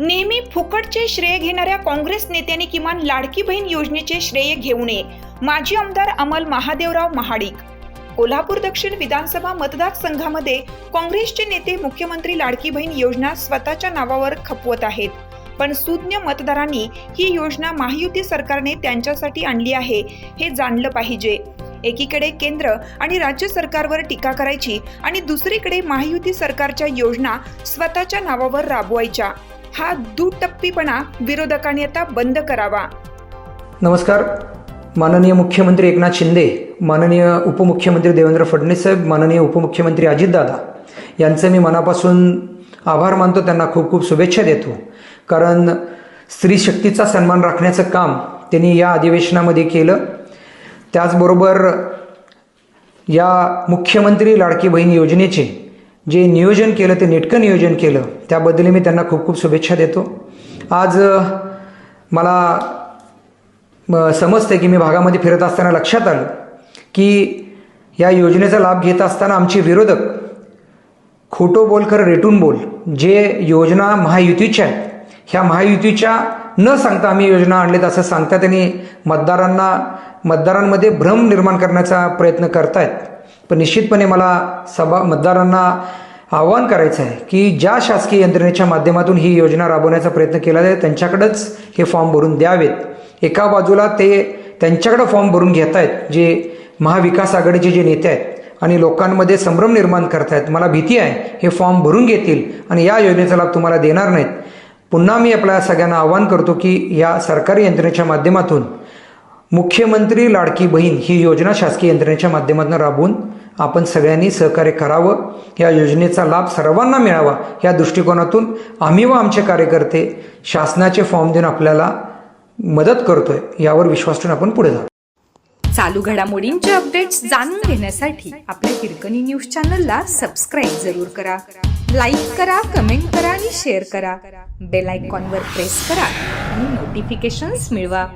नेहमी फुकटचे श्रेय घेणाऱ्या काँग्रेस नेत्यांनी किमान लाडकी बहीण योजनेचे श्रेय घेऊ नये. माजी आमदार अमल महादेवराव महाडिक. कोल्हापूर दक्षिण विधानसभा मतदारसंघामध्ये काँग्रेसचे नेते मुख्यमंत्री लाडकी बहीण योजना स्वतःच्या नावावर खपवत आहेत. पण सुज्ञ मतदारांनी ही योजना महायुती सरकारने त्यांच्यासाठी आणली आहे हे जाणलं पाहिजे. एकीकडे केंद्र आणि राज्य सरकारवर टीका करायची आणि दुसरीकडे महायुती सरकारच्या योजना स्वतःच्या नावावर राबवायच्या. हा दुटप्पीपणा विरोधकांनी आता बंद करावा. नमस्कार. माननीय मुख्यमंत्री एकनाथ शिंदे माननीय उपमुख्यमंत्री देवेंद्र फडणवीस साहेब माननीय उपमुख्यमंत्री अजितदादा यांचे मी मनापासून आभार मानतो त्यांना खूप खूप शुभेच्छा देतो. कारण स्त्री शक्तीचा सन्मान राखण्याचं काम त्यांनी या अधिवेशनामध्ये केलं. त्याचबरोबर या मुख्यमंत्री लाडकी बहीण योजनेचे जे नियोजन केलं ते नेटकं नियोजन केलं त्याबद्दल मी त्यांना खूप खूप शुभेच्छा देतो. आज मला समजते की मी भागामध्ये फिरत असताना लक्षात आलं की या योजनेचा लाभ घेत असताना आमचे विरोधक खोटो बोल खरं रेटून बोल जे योजना महायुतीच्या आहेत ह्या महायुतीच्या न सांगता आम्ही योजना आणलेत असं सांगता त्यांनी मतदारांना मतदारांमध्ये भ्रम निर्माण करण्याचा प्रयत्न करतायत. पण निश्चितपणे मला सभा मतदारांना आवाहन करायचं आहे की ज्या शासकीय यंत्रणेच्या माध्यमातून ही योजना राबवण्याचा प्रयत्न केला जाईल त्यांच्याकडंच हे फॉर्म भरून द्यावेत. एका बाजूला ते त्यांच्याकडं फॉर्म भरून घेत आहेत जे महाविकास आघाडीचे जे नेते आहेत आणि लोकांमध्ये संभ्रम निर्माण करतायत. मला भीती आहे हे फॉर्म भरून घेतील आणि या योजनेचा लाभ तुम्हाला देणार नाहीत. पुन्हा मी आपल्या सगळ्यांना आवाहन करतो की या सरकारी यंत्रणेच्या माध्यमातून मुख्यमंत्री लाडकी बहीण ही योजना शासकीय यंत्रणेच्या माध्यमातून राबवून आपण सगळ्यांनी सहकार्य करावं. या योजनेचा लाभ सर्वांना मिळावा. या दृष्टिकोनातून आम्ही व आमचे कार्यकर्ते शासनाचे फॉर्म देऊन आपल्याला मदत करतोय यावर विश्वास ठेवून आपण पुढे जाऊ. चालू घडामोडींचे अपडेट्स जाणून घेण्यासाठी आपल्या हिरकणी न्यूज चॅनलला सबस्क्राईब जरूर करा. लाईक करा कमेंट करा आणि शेअर करा. बेल आयकॉनवर प्रेस करा आणि नोटिफिकेशन्स मिळवा.